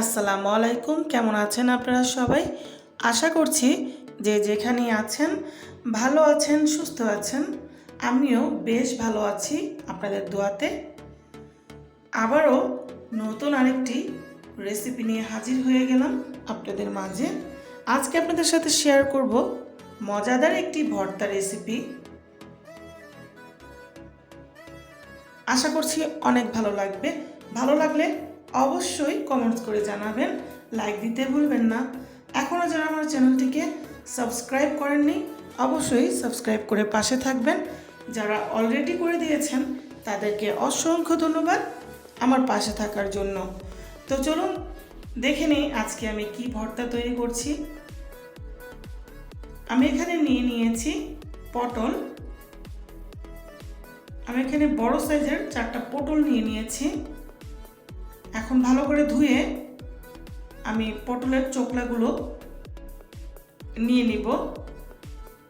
আসসালামু আলাইকুম। কেমন আছেন আপনারা সবাই? আশা করছি যে যেখানে আছেন, ভালো আছেন, সুস্থ আছেন। আমিও বেশ ভালো আছি আপনাদের দোয়াতে। আবারও নতুন আরেকটি রেসিপি নিয়ে হাজির হয়ে গেলাম আপনাদের মাঝে। আজকে আপনাদের সাথে শেয়ার করব মজাদার একটি ভর্তা রেসিপি আশা করছি অনেক ভালো লাগবে। ভালো লাগলে অবশ্যই কমেন্টস করে জানাবেন। লাইক দিতে ভুলবেন না। এখনও যারা আমার চ্যানেলটিকে সাবস্ক্রাইব করেননি, অবশ্যই সাবস্ক্রাইব করে পাশে থাকবেন। যারা অলরেডি করে দিয়েছেন, তাদেরকে অসংখ্য ধন্যবাদ আমার পাশে থাকার জন্য। তো চলুন, দেখে নিই আজকে আমি কি ভর্তা তৈরি করছি। আমি এখানে নিয়ে নিয়েছি পটল। আমি এখানে বড় সাইজের চারটা পটল নিয়ে নিয়েছি। এখন ভালো করে ধুয়ে আমি পটলের চোকলাগুলো নিয়ে নিব।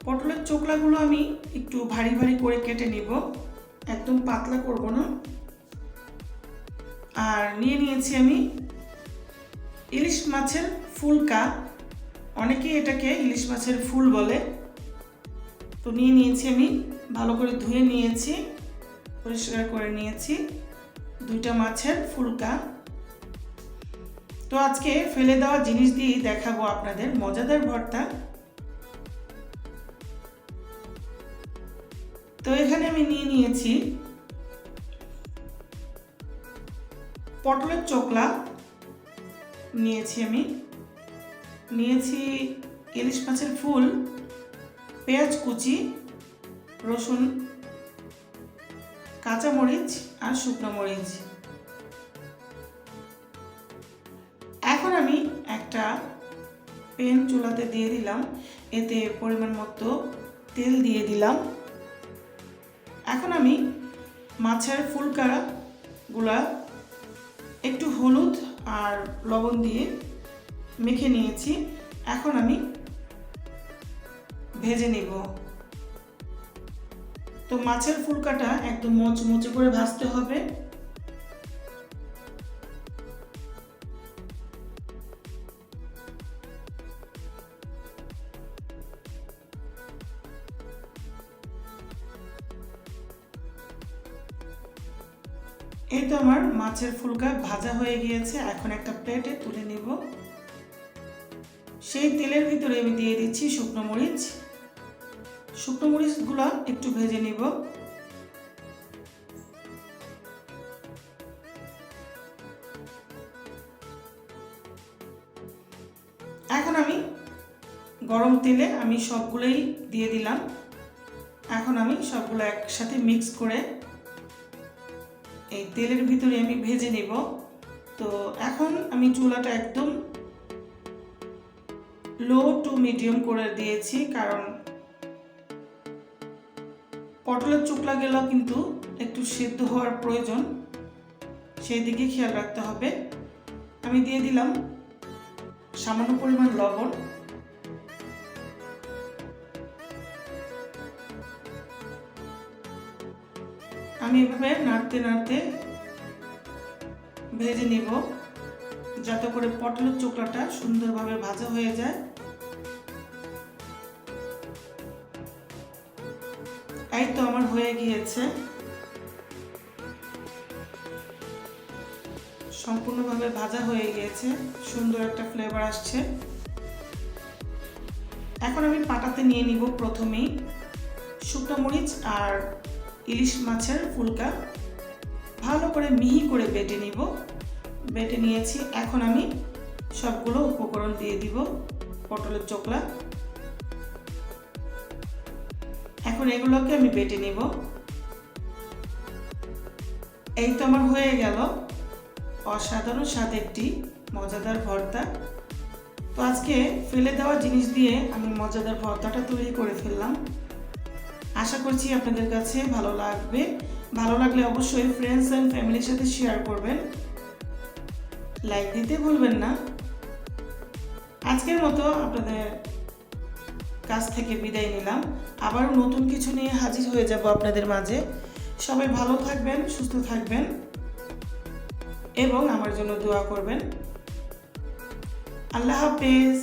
পটলের চোকলাগুলো আমি একটু ভারী ভারী করে কেটে নিব। একদম পাতলা করব না। আর নিয়ে নিয়েছি আমি ইলিশ মাছের ফুলকা। অনেকেই এটাকে ইলিশ মাছের ফুল বলে। তো নিয়ে নিয়েছি আমি, ভালো করে ধুয়ে নিয়েছি, পরিষ্কার করে নিয়েছি। দুইটা মাছের ফুলকা। তো আজকে ফেলে দেওয়া জিনিস দিয়ে দেখাবো আপনাদের মজাদার ভর্তা। তো এখানে আমি নিয়ে নিয়েছি পটলের চোকলা। নিয়েছি আমি। নিয়েছি ইলিশ মাছের ফুল, পেঁয়াজ কুচি, রসুন কাঁচা মরিচ আর শুকনো মরিচ। এখন আমি একটা পেন চুলাতে দিয়ে দিলাম। এতে পরিমাণ মতো তেল দিয়ে দিলাম। এখন আমি মাছের ফুলকাগুলা একটু হলুদ আর লবণ দিয়ে মেখে নিয়েছি। এখন আমি ভেজে নিব। তো মাছের ফুলকাটা একদম মচমচে করে ভাজতে হবে। এই তো আমার মাছের ফুলকা ভাজা হয়ে গিয়েছে। এখন একটা প্লেটে তুলে নিব। সেই তেলের ভিতরে আমি দিয়ে দিচ্ছি শুকনো মরিচ। শুকনো মরিচগুলো একটু ভেজে নিব। এখন আমি গরম তেলে আমি সবগুলোই দিয়ে দিলাম। এখন আমি সবগুলো একসাথে মিক্স করে এই তেলের ভিতরে আমি ভেজে নেব। তো এখন আমি চুলাটা একদম লো টু মিডিয়াম করে দিয়েছি, কারণ পটলের চোকলা গেলেও কিন্তু একটু সেদ্ধ হওয়ার প্রয়োজন। সেই দিকে খেয়াল রাখতে হবে। আমি দিয়ে দিলাম সামান্য পরিমাণ লবণ। আমি এভাবে নাড়তে নাড়তে ভেজে নিব, যাতে করে পটলের চোকলাটা সুন্দরভাবে ভাজা হয়ে যায়। এই তো আমার হয়ে গিয়েছে। সম্পূর্ণভাবে ভাজা হয়ে গিয়েছে, সুন্দর একটা ফ্লেভার আসছে। এখন আমি পাটাতে নিয়ে নিব প্রথমেই শুকনো মরিচ আর ইলিশ মাছের ফুলকা। ভালো করে মিহি করে বেটে নিব। বেটে নিয়েছি, এখন আমি সবগুলো উপকরণ দিয়ে দিব, পটলের চোকলা। এখন এগুলোকে আমি বেটে নিব। এই তো আমার হয়ে গেল। অসাধারণ স্বাদ একটি মজাদার ভর্তা। তো আজকে ফেলে দেওয়া জিনিস দিয়ে আমি মজাদার ভর্তাটা তৈরি করে ফেললাম। আশা করছি আপনাদের কাছে ভালো লাগবে। ভালো লাগলে অবশ্যই ফ্রেন্ডস অ্যান্ড ফ্যামিলির সাথে শেয়ার করবেন। লাইক দিতে ভুলবেন না। আজকের মতো আপনাদের কাছ থেকে বিদায় নিলাম। আবার নতুন কিছু নিয়ে হাজির হয়ে যাব আপনাদের মাঝে। সবাই ভালো থাকবেন, সুস্থ থাকবেন এবং আমার জন্য দোয়া করবেন। আল্লাহ হাফেজ।